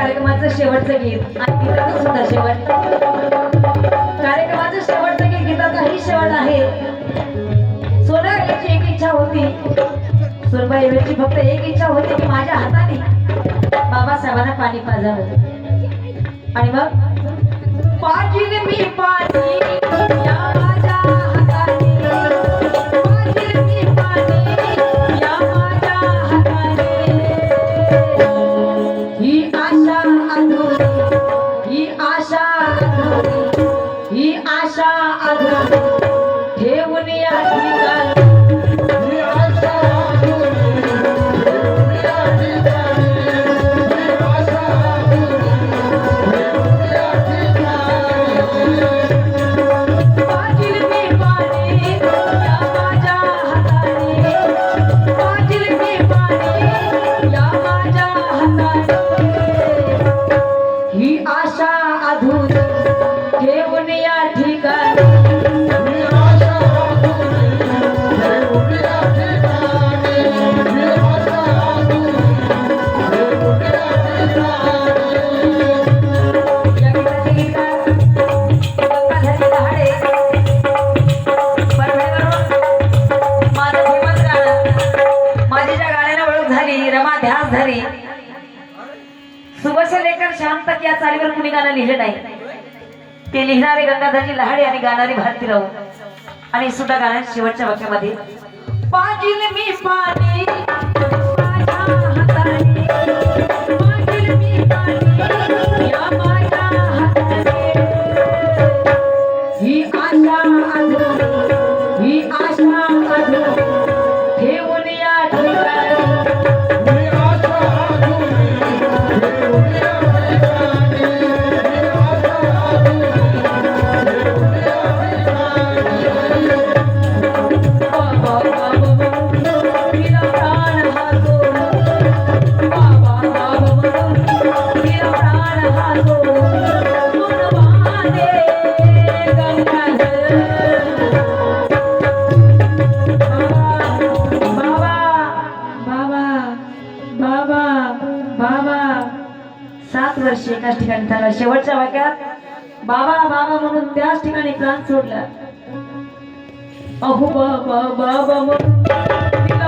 कार्यक्रमाचं शेवटचं गीत. आणि गीताचं सुद्धा शेवट. कार्यक्रमाचं शेवटचं गीत गीताचाही शेवट आहे. सोना याची एक इच्छा होती. सुरबाई वेळची फक्त एक इच्छा होती की माझ्या हाताने बाबासाहेबांना पाणी पाजावं. आणि मग पाजील मी पाणी ही आशा अधुरी ठेवून या ठिकाणी. पाजील सुबस लेकर या चालीवर कुणी गाणं लिहिलं नाही. ते लिहिणारे गंगाधरजी लहाडे आणि गाणारे भारती राऊ. आणि सुद्धा गाण्या शेवटच्या वाक्यामध्ये. पाटील मी पाणी बाबा बाबा. सात वर्ष एकाच ठिकाणी झाला. शेवटच्या वाक्यात बाबा बाबा म्हणून त्याच ठिकाणी प्राण सोडला. अहो बाबा बाबा म्हणून.